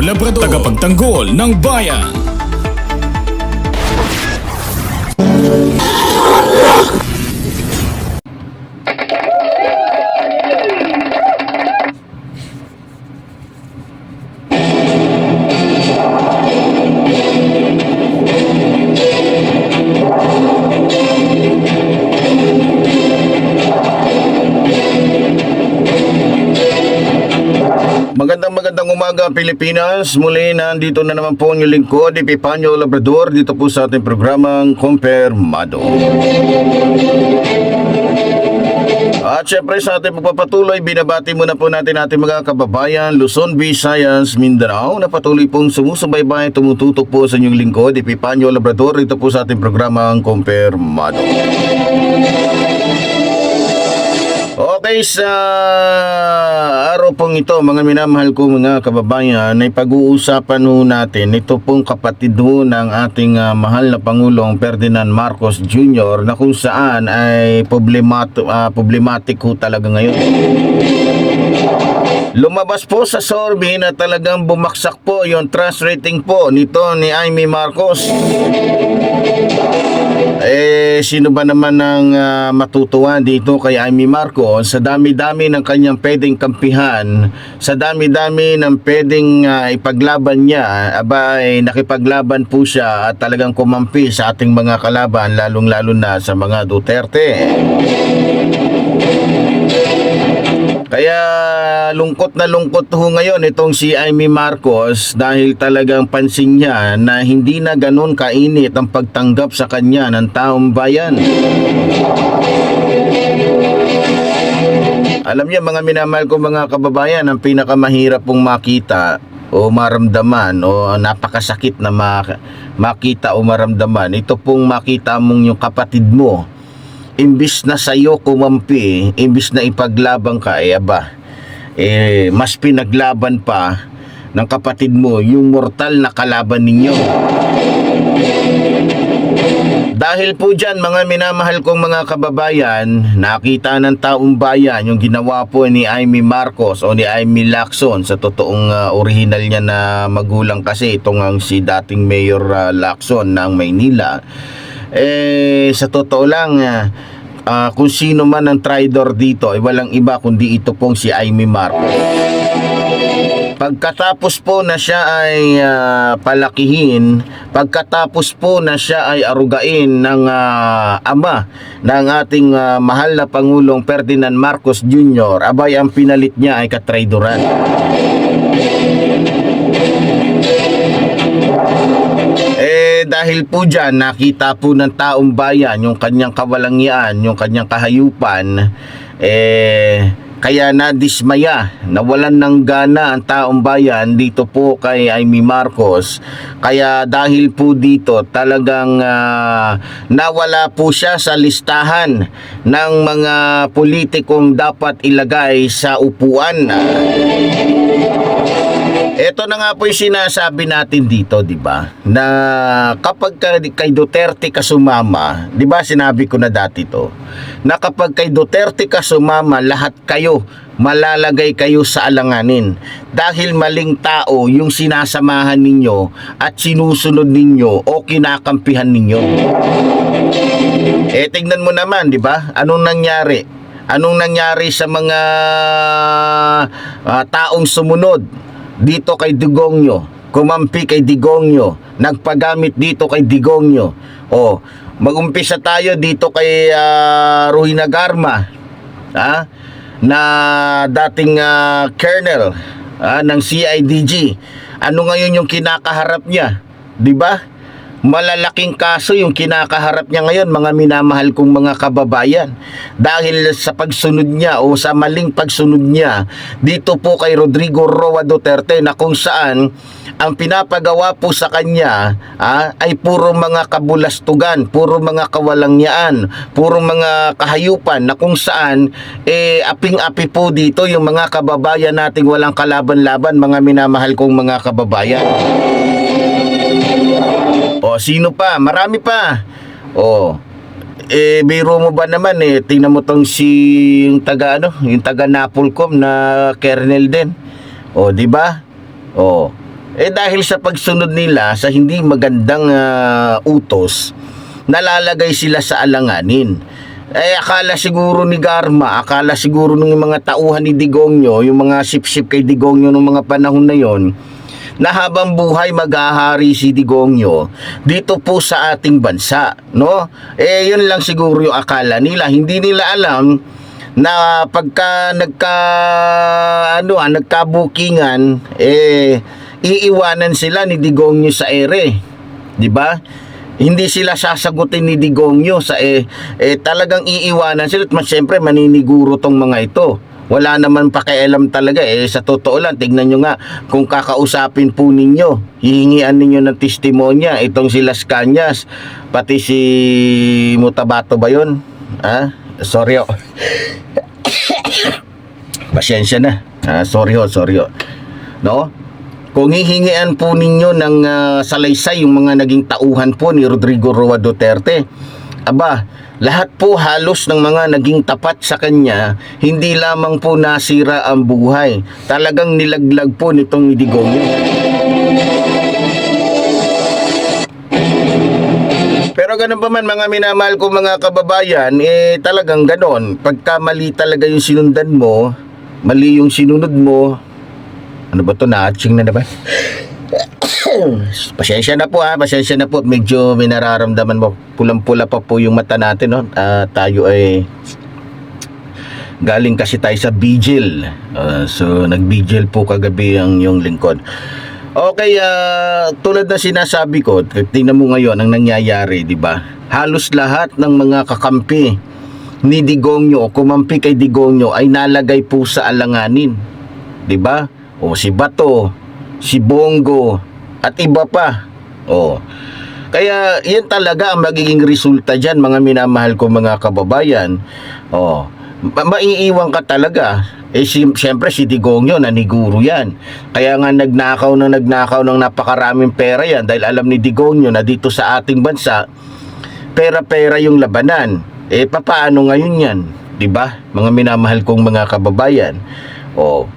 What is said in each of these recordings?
Labrador Tagapagtanggol ng bayan umaga Pilipinas. Muli nandito na naman po ang inyong lingkod, Epipanyo Labrador, dito po sa ating programang Kompermado. At syempre sa ating pagpapatuloy, binabati muna po natin ating mga kababayan, Luzon, Visayas, Mindanao, na patuloy pong sumusubaybay, tumututok po sa inyong lingkod, Epipanyo Labrador, dito po sa ating programang Kompermado. Okay, sa araw pong ito, mga minamahal ko mga kababayan, ay pag-uusapan ho natin ito pong kapatid ho ng ating ah, mahal na Pangulong Ferdinand Marcos Jr. na kung saan ay problematic, problematic ho talaga ngayon. Lumabas po sa survey na talagang bumaksak po yung trust rating po nito ni Amy Marcos. Eh, sino ba naman ang ah, matutuwa dito kay Amy Marcos sa dami-dami ng kanyang pwedeng kampihan, sa dami-dami ng pwedeng ah, ipaglaban niya, aba ay nakipaglaban po siya at talagang kumampi sa ating mga kalaban, lalong-lalo na sa mga Duterte. Kaya lungkot na lungkot ho ngayon itong si Amy Marcos dahil talagang pansin niya na hindi na ganun kainit ang pagtanggap sa kanya ng taong bayan. Alam niyo mga minamahal ko mga kababayan, ang pinakamahirap pong makita o maramdaman o napakasakit na ma- makita o maramdaman, ito pong makita mong yung kapatid mo imbis na sa'yo kumampi, imbis na ipaglaban ka, eh aba, eh, mas pinaglaban pa ng kapatid mo yung mortal na kalaban ninyo. Dahil po dyan, mga minamahal kong mga kababayan, nakita ng taong bayan yung ginawa po ni Amy Marcos o ni Amy Lacson sa totoong ah, original niya na magulang kasi itong ang si dating Mayor ah, Lacson ng Maynila. Eh, sa totoo lang, ah, ah, kung sino man ang traidor dito, ay walang iba kundi ito pong si Amy Marcos. Pagkatapos po na siya ay ah, palakihin, pagkatapos po na siya ay arugain ng ah, ama ng ating ah, mahal na Pangulong Ferdinand Marcos Jr., abay ang pinalit niya ay katraidoran. Dahil po dyan nakita po ng taong bayan yung kanyang kawalangian, yung kanyang kahayupan, eh kaya nadismaya, nawalan ng gana ang taong bayan dito po kay Amy Marcos. Kaya dahil po dito talagang ah, nawala po siya sa listahan ng mga politikong dapat ilagay sa upuan. Ito na nga po yung sinasabi natin dito, di ba? Na kapag ka, kay Duterte ka sumama, di ba sinabi ko na dati to, na kapag kay Duterte ka sumama, lahat kayo malalagay kayo sa alanganin dahil maling tao yung sinasamahan ninyo at sinusunod ninyo o kinakampihan ninyo. Eh tingnan mo naman, di ba? Anong nangyari? Anong nangyari sa mga ah, taong sumunod dito kay Digongyo? Kumampi kay Digongyo, nagpagamit dito kay Digongyo. O Mag-umpisa tayo dito kay uh, Ruhina Garma, ha? na dating ah, colonel ah, ng CIDG. Ano ngayon yung kinakaharap niya? 'Di ba? Malalaking kaso yung kinakaharap niya ngayon, mga minamahal kong mga kababayan. Dahil sa pagsunod niya o sa maling pagsunod niya dito po kay Rodrigo Roa Duterte na kung saan ang pinapagawa po sa kanya ah, ay puro mga kabulastugan, puro mga kawalangyaan, puro mga kahayupan na kung saan eh aping-api po dito yung mga kababayan nating walang kalaban-laban, mga minamahal kong mga kababayan. O, sino pa? Marami pa. O, eh, biro mo ba naman eh, tingnan mo tong si, yung taga ano, yung taga Napolcom na kernel din. O, di ba? O, eh dahil sa pagsunod nila sa hindi magandang ah, utos, nalalagay sila sa alanganin. Eh akala siguro ni Garma, akala siguro ng mga tauhan ni Digongyo, yung mga sip-sip kay Digongyo ng mga panahon na yon, na habang buhay maghahari si Digongyo dito po sa ating bansa, no? Eh yun lang siguro yung akala nila, hindi nila alam na pagka nagka ano ah, nagkabukingan eh iiwanan sila ni Digongyo sa ere, 'di ba? Hindi sila sasagutin ni Digongyo sa eh, eh talagang iiwanan sila at mas syempre maniniguro tong mga ito wala naman pakialam talaga eh sa totoo lang tignan nyo nga kung kakausapin po ninyo hihingian ninyo ng testimonya itong si Las Cañas pati si Mutabato ba yun? Ha? Sorry oh. pasensya na. Ah, sorry ho sorry ho no? Kung hihingian po ninyo ng ah, salaysay yung mga naging tauhan po ni Rodrigo Roa Duterte aba lahat po halos ng mga naging tapat sa kanya, hindi lamang po nasira ang buhay. Talagang nilaglag po nitong Digongyo. Pero ganun pa man mga minamahal ko mga kababayan, eh talagang ganon. Pagka mali talaga yung sinundan mo, mali yung sinunod mo, ano ba to na-atching na naman? pasensya na po ha, pasensya na po. Medyo may nararamdaman mo. Pulang-pula pa po yung mata natin. No? Ah, tayo ay galing kasi tayo sa vigil. Ah, so, nag-vigil po kagabi ang yung lingkod. Okay, ah, tulad na sinasabi ko, tingnan mo ngayon ang nangyayari, di ba? Halos lahat ng mga kakampi ni Digongyo o kumampi kay Digongyo ay nalagay po sa alanganin. Di ba? O si Bato, si Bongo, at iba pa. Oh. Kaya yan talaga ang magiging resulta diyan mga minamahal ko mga kababayan. Oh. Ma- maiiwan ka talaga. Eh si, siyempre si Digongyo naniguro yan. Kaya nga nagnakaw na nagnakaw ng napakaraming pera yan dahil alam ni Digongyo na dito sa ating bansa pera-pera yung labanan. Eh papaano ngayon yan? 'Di ba? Mga minamahal kong mga kababayan. Oh.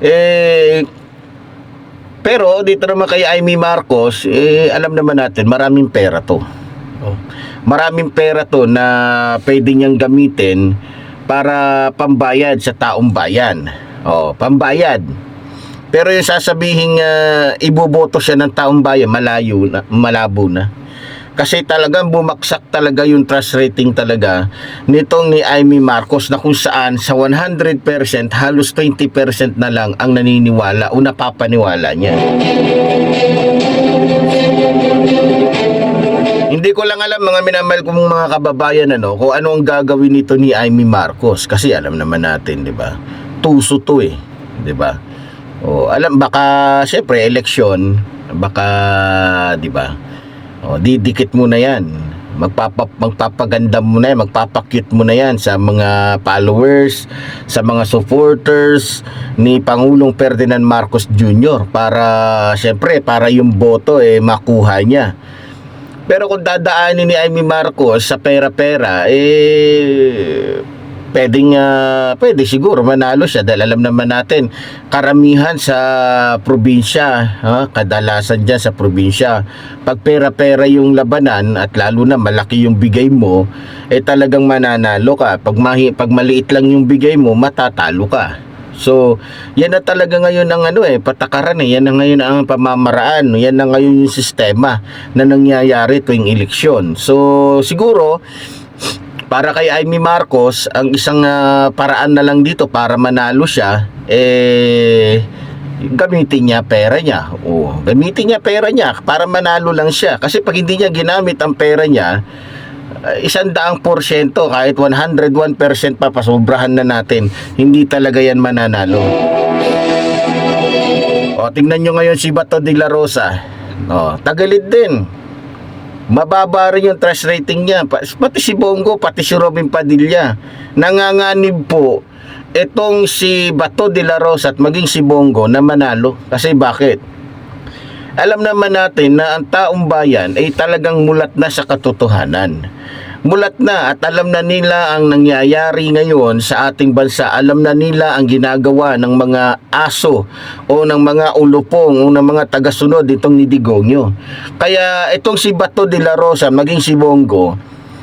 Eh pero dito naman kay Amy Marcos, eh, alam naman natin, maraming pera to. Oh. Maraming pera to na pwede niyang gamitin para pambayad sa taong bayan. Oh, pambayad. Pero yung sasabihin uh, iboboto siya ng taong bayan, malayo na, malabo na. Kasi talagang bumaksak talaga yung trust rating talaga nitong ni Amy Marcos na kung saan sa 100% halos 20% na lang ang naniniwala o napapaniwala niya. Hindi ko lang alam mga minamahal kong mga kababayan ano kung ano ang gagawin nito ni Amy Marcos kasi alam naman natin, 'di ba? Tuso 'to eh, 'di ba? O alam baka syempre eleksyon, baka 'di ba? O, didikit mo na yan. Magpapa, magpapaganda mo na yan, magpapakyut mo na yan sa mga followers, sa mga supporters ni Pangulong Ferdinand Marcos Jr. para, syempre, para yung boto eh makuha niya. Pero kung dadaanin ni Amy Marcos sa pera-pera, eh, pwedeng, uh, pwede siguro manalo siya dahil alam naman natin, karamihan sa probinsya, ha, kadalasan dyan sa probinsya, pag pera-pera yung labanan at lalo na malaki yung bigay mo, eh talagang mananalo ka. Pag, mahi, pag maliit lang yung bigay mo, matatalo ka. So, yan na talaga ngayon ang ano eh, patakaran eh. Yan na ngayon ang pamamaraan. Yan na ngayon yung sistema na nangyayari tuwing eleksyon. So, siguro, para kay Amy Marcos, ang isang ah, paraan na lang dito para manalo siya, eh, gamitin niya pera niya. O, gamitin niya pera niya para manalo lang siya. Kasi pag hindi niya ginamit ang pera niya, uh, isang daang porsyento, kahit 101% pa, pasobrahan na natin, hindi talaga yan mananalo. O, tingnan nyo ngayon si Bato de la Rosa. O, tagalid din. Mababa rin yung trust rating niya. Pa- Pati si Bongo, pati si Robin Padilla. Nanganganib po itong si Bato de la Rosa at maging si Bongo na manalo. Kasi bakit? Alam naman natin na ang taong bayan ay talagang mulat na sa katotohanan. Mulat na at alam na nila ang nangyayari ngayon sa ating bansa. Alam na nila ang ginagawa ng mga aso o ng mga ulupong o ng mga tagasunod itong ni Digongyo. Kaya itong si Bato de la Rosa, maging si Bongo,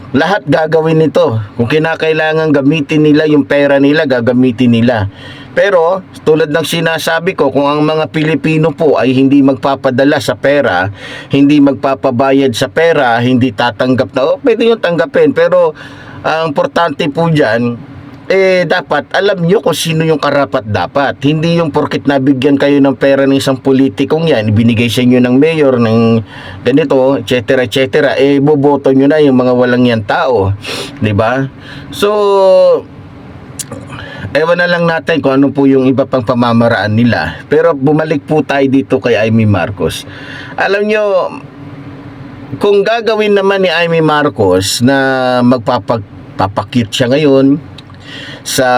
lahat gagawin nito. Kung kinakailangan gamitin nila yung pera nila, gagamitin nila. Pero, tulad ng sinasabi ko, kung ang mga Pilipino po ay hindi magpapadala sa pera, hindi magpapabayad sa pera, hindi tatanggap na, oh, pwede yung tanggapin. Pero, ang importante po dyan, eh dapat alam nyo kung sino yung karapat dapat. Hindi yung porkit nabigyan kayo ng pera ng isang politikong yan, ibinigay sa inyo ng mayor ng ganito, etc. etc. Eh boboto nyo na yung mga walang yan tao. 'Di ba? So Ewan na lang natin kung ano po yung iba pang pamamaraan nila. Pero bumalik po tayo dito kay Amy Marcos. Alam nyo, kung gagawin naman ni Amy Marcos na magpapakit siya ngayon sa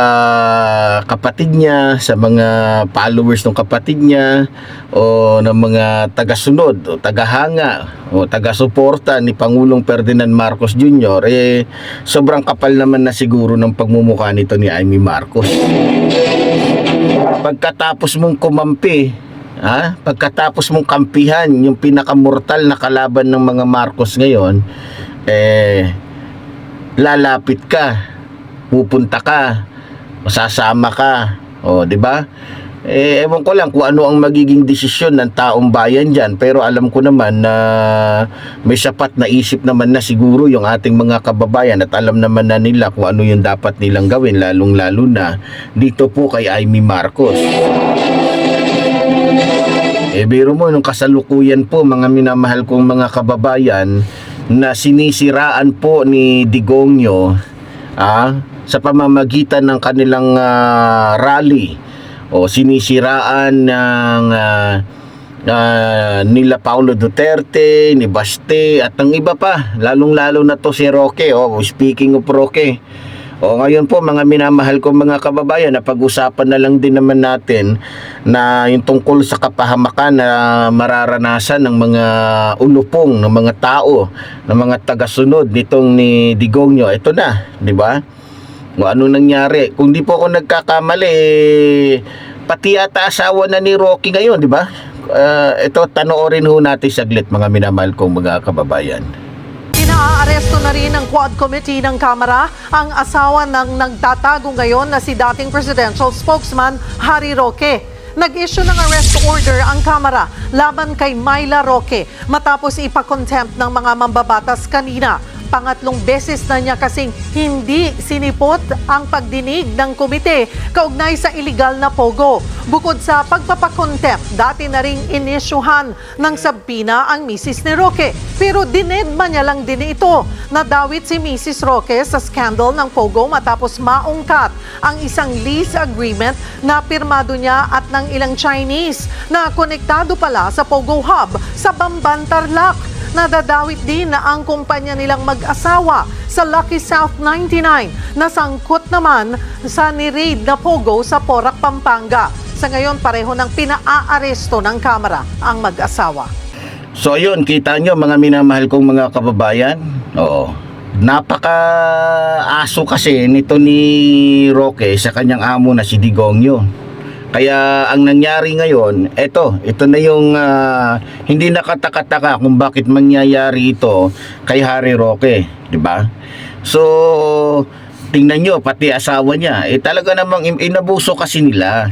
kapatid niya, sa mga followers ng kapatid niya o ng mga tagasunod o tagahanga o taga-suporta ni Pangulong Ferdinand Marcos Jr. eh sobrang kapal naman na siguro ng pagmumukha nito ni Amy Marcos. Pagkatapos mong kumampi, ha? Pagkatapos mong kampihan yung pinakamortal na kalaban ng mga Marcos ngayon, eh lalapit ka, pupunta ka, masasama ka, o, di ba? Eh, ewan ko lang kung ano ang magiging desisyon ng taong bayan dyan. Pero alam ko naman na may sapat na isip naman na siguro yung ating mga kababayan at alam naman na nila kung ano yung dapat nilang gawin, lalong-lalo na dito po kay Amy Marcos. Eh, biro mo, nung kasalukuyan po, mga minamahal kong mga kababayan, na sinisiraan po ni Digongyo ah, sa pamamagitan ng kanilang ah, rally o sinisiraan ng ah, ah, nila Paulo Duterte, ni Baste at ng iba pa, lalong-lalo na to si Roque. Oh, speaking of Roque, o ngayon po mga minamahal ko mga kababayan, na pag-usapan na lang din naman natin na yung tungkol sa kapahamakan na mararanasan ng mga ulupong, ng mga tao, ng mga tagasunod nitong ni Digongyo. Ito na, di ba? Kung ano nangyari. Kung di po ako nagkakamali, pati ata asawa na ni Rocky ngayon, di ba? Ah, ito, tanoorin ho natin saglit mga minamahal kong mga kababayan. Inaaresto na rin ng Quad Committee ng Kamara ang asawa ng nagtatago ngayon na si dating presidential spokesman Harry Roque. Nag-issue ng arrest order ang Kamara laban kay Myla Roque matapos ipakontempt ng mga mambabatas kanina. Pangatlong beses na niya kasing hindi sinipot ang pagdinig ng komite kaugnay sa iligal na pogo. Bukod sa pagpapakontempt, dati na ring inisyuhan ng sabpina ang Mrs. ni Roque. Pero dinedma niya lang din ito. Nadawit si Mrs. Roque sa scandal ng pogo matapos maungkat ang isang lease agreement na pirmado niya at ng ilang Chinese na konektado pala sa Pogo Hub sa Bamban, Tarlac. Nadadawit din na ang kumpanya nilang mag-asawa sa Lucky South 99 na sangkot naman sa ni-raid na Pogo sa Porac, Pampanga. Sa ngayon, pareho ng pinaa-aresto ng Kamara ang mag-asawa. So ayun, kita nyo mga minamahal kong mga kababayan. Oo. Napaka aso kasi nito ni Roque sa kanyang amo na si Digongyo. Kaya ang nangyari ngayon, eto, ito na yung ah, hindi nakatakataka kung bakit mangyayari ito kay Harry Roque, di ba? So, tingnan nyo, pati asawa niya, eh talaga namang in- inabuso kasi nila.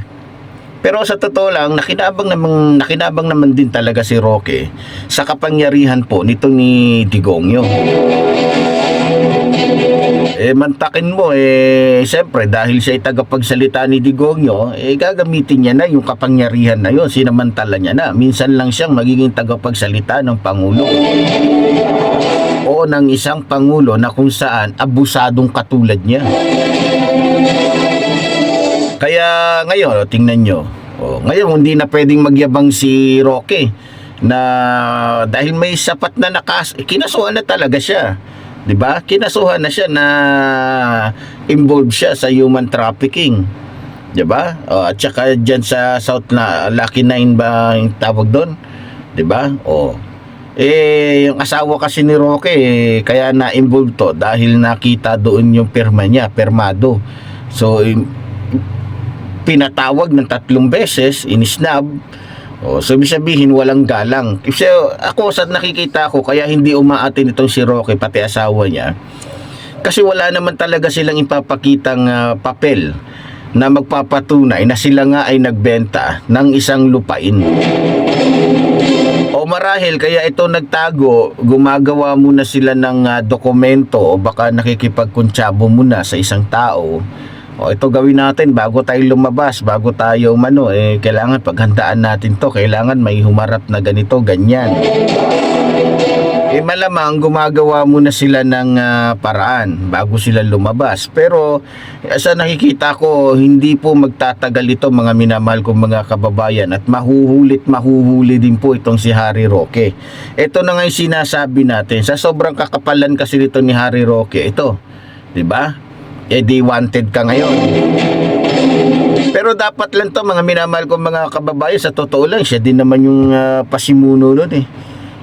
Pero sa totoo lang, nakinabang naman, nakinabang naman din talaga si Roque sa kapangyarihan po nito ni Digongyo. Eh, mantakin mo, eh, siyempre, dahil siya ay tagapagsalita ni Digongyo, eh, gagamitin niya na yung kapangyarihan na yun, sinamantala niya na. Minsan lang siyang magiging tagapagsalita ng Pangulo. O ng isang Pangulo na kung saan abusadong katulad niya. Kaya ngayon, tingnan nyo. Oh, ngayon, hindi na pwedeng magyabang si Roque na dahil may sapat na nakas, kinasuhan na talaga siya. 'Di ba? Kinasuhan na siya na involved siya sa human trafficking. 'Di ba? Oh, at saka diyan sa South na Lucky Nine ba yung tawag doon? 'Di ba? Oh. Eh, yung asawa kasi ni Roque, eh, kaya na-involved to dahil nakita doon yung pirma niya, permado. So, im- pinatawag ng tatlong beses, inisnab. O, so ibig sabihin walang galang. Kasi ako sa nakikita ko kaya hindi umaatin itong si Roque pati asawa niya. Kasi wala naman talaga silang ipapakitang ah, papel na magpapatunay na sila nga ay nagbenta ng isang lupain. O marahil kaya ito nagtago, gumagawa muna sila ng ah, dokumento o baka nakikipagkuntsabo muna sa isang tao. O ito gawin natin bago tayo lumabas, bago tayo mano, eh kailangan paghandaan natin to, kailangan may humarap na ganito, ganyan. Eh malamang gumagawa muna sila ng ah, paraan bago sila lumabas. Pero sa nakikita ko, hindi po magtatagal ito mga minamahal kong mga kababayan at mahuhulit mahuhuli din po itong si Harry Roque. Ito na nga yung sinasabi natin. Sa sobrang kakapalan kasi nito ni Harry Roque, ito, 'di ba? Eh di wanted ka ngayon. Pero dapat lang to mga minamahal kong mga kababayan sa totoo lang siya din naman yung ah, pasimuno nun eh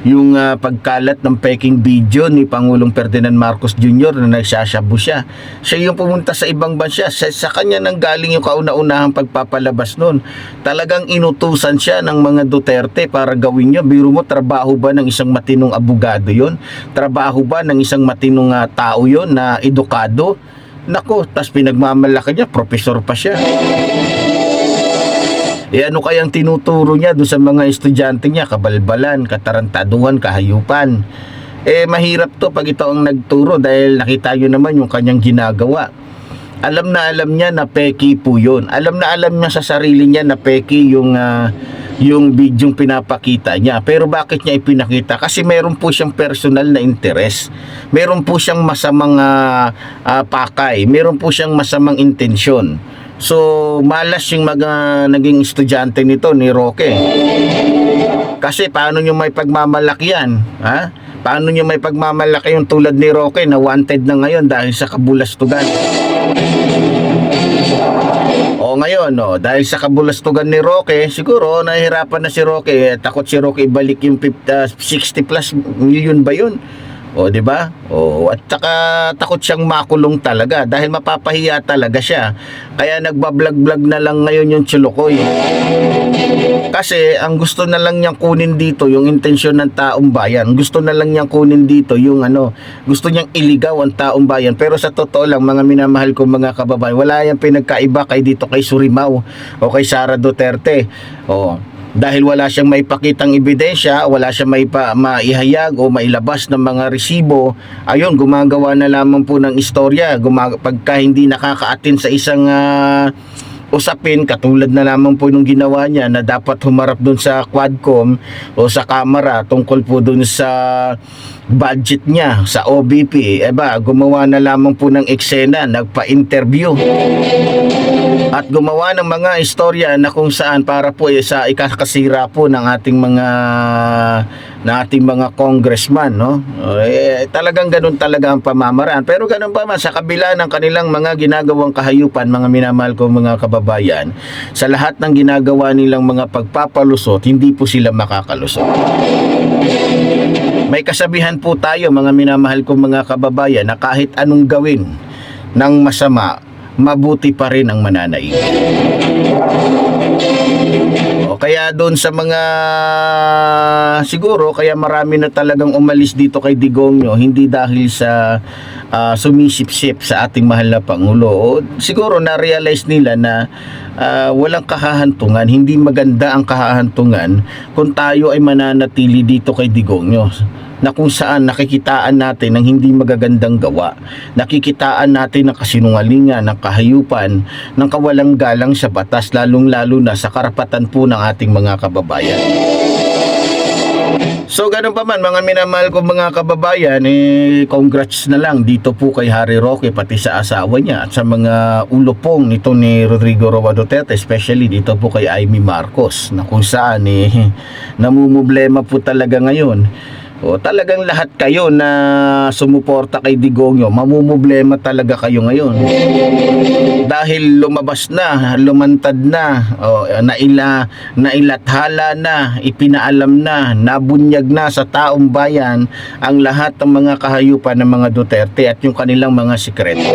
yung ah, pagkalat ng peking video ni Pangulong Ferdinand Marcos Jr. na nagsasyabu siya. Siya yung pumunta sa ibang bansa. Sa, sa kanya nang galing yung kauna-unahang pagpapalabas nun. Talagang inutusan siya ng mga Duterte para gawin yun. Biro mo, trabaho ba ng isang matinong abogado yon? Trabaho ba ng isang matinong ah, tao yon na edukado? Nako, tas pinagmamalaki niya, profesor pa siya. Eh ano kayang tinuturo niya doon sa mga estudyante niya, kabalbalan, katarantaduhan, kahayupan. Eh mahirap to pag ito ang nagturo dahil nakita nyo naman yung kanyang ginagawa. Alam na alam niya na peki po yun. Alam na alam niya sa sarili niya na peki yung ah, yung bidyong pinapakita niya. Pero bakit niya ipinakita? Kasi meron po siyang personal na interest. Meron po siyang masamang ah, ah, pakay. Meron po siyang masamang intensyon. So, malas yung mga naging estudyante nito ni Roque. Kasi paano nyo may pagmamalaki yan? Ha? Paano nyo may pagmamalaki yung tulad ni Roque na wanted na ngayon dahil sa kabulastugan? O ngayon, no, dahil sa kabulastugan ni Roque, siguro nahihirapan na si Roque. Eh, takot si Roque ibalik yung 50, ah, 60 plus million ba yun? O, di ba? O, at saka takot siyang makulong talaga dahil mapapahiya talaga siya. Kaya nagbablog-vlog na lang ngayon yung Chulukoy. Kasi ang gusto na lang niyang kunin dito yung intensyon ng taong bayan. Gusto na lang niyang kunin dito yung ano, gusto niyang iligaw ang taong bayan. Pero sa totoo lang mga minamahal kong mga kababayan, wala yang pinagkaiba kay dito kay Surimao o kay Sara Duterte. O dahil wala siyang maipakitang ebidensya, wala siyang maipa, maihayag o mailabas ng mga resibo, ayun, gumagawa na lamang po ng istorya. Gumag- pagka hindi nakakaatin sa isang ah, usapin katulad na lamang po nung ginawa niya na dapat humarap dun sa Quadcom o sa camera tungkol po dun sa budget niya sa OBP eh ba gumawa na lamang po ng eksena nagpa-interview. At gumawa ng mga istorya na kung saan para po eh, sa ikakasira po ng ating mga ng ating mga congressman no? Eh, talagang ganun talaga ang pamamaraan. Pero ganun pa man sa kabila ng kanilang mga ginagawang kahayupan mga minamahal ko mga kababayan sa lahat ng ginagawa nilang mga pagpapalusot hindi po sila makakalusot. May kasabihan po tayo mga minamahal kong mga kababayan na kahit anong gawin ng masama, mabuti pa rin ang mananaig. O, kaya doon sa mga siguro kaya marami na talagang umalis dito kay Digongyo hindi dahil sa ah, sumisip-sip sa ating mahal na Pangulo. O, siguro na-realize nila na ah, walang kahahantungan, hindi maganda ang kahahantungan kung tayo ay mananatili dito kay Digongyo na kung saan nakikitaan natin ng hindi magagandang gawa, nakikitaan natin ng kasinungalingan, ng kahayupan, ng kawalang galang sa batas, lalong-lalo na sa karapatan po ng ating mga kababayan. So ganun pa man mga minamahal ko mga kababayan eh congrats na lang dito po kay Harry Roque pati sa asawa niya at sa mga ulupong nito ni Rodrigo Roa Duterte especially dito po kay Amy Marcos na kung saan eh namumblema po talaga ngayon o talagang lahat kayo na sumuporta kay Digongyo, mamumblema talaga kayo ngayon. Dahil lumabas na, lumantad na, o, naila, nailathala na, ipinaalam na, nabunyag na sa taong bayan ang lahat ng mga kahayupan ng mga Duterte at yung kanilang mga sikreto.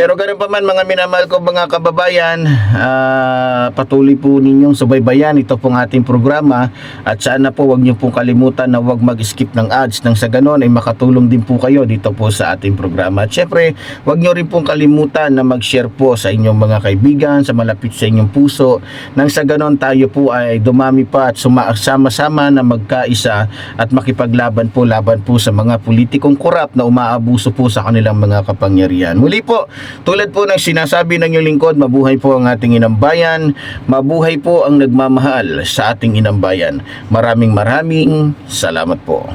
Pero ganun pa man mga minamahal ko mga kababayan, ah, patuloy po ninyong subaybayan ito pong ating programa at sana po wag niyo pong kalimutan na wag mag-skip ng ads nang sa ganon ay makatulong din po kayo dito po sa ating programa. At syempre, wag niyo rin pong kalimutan na mag-share po sa inyong mga kaibigan, sa malapit sa inyong puso nang sa ganon tayo po ay dumami pa at sumasama-sama na magkaisa at makipaglaban po laban po sa mga politikong korap na umaabuso po sa kanilang mga kapangyarihan. Muli po, tulad po ng sinasabi ng inyong lingkod, mabuhay po ang ating inambayan, mabuhay po ang nagmamahal sa ating inambayan. Maraming maraming salamat po.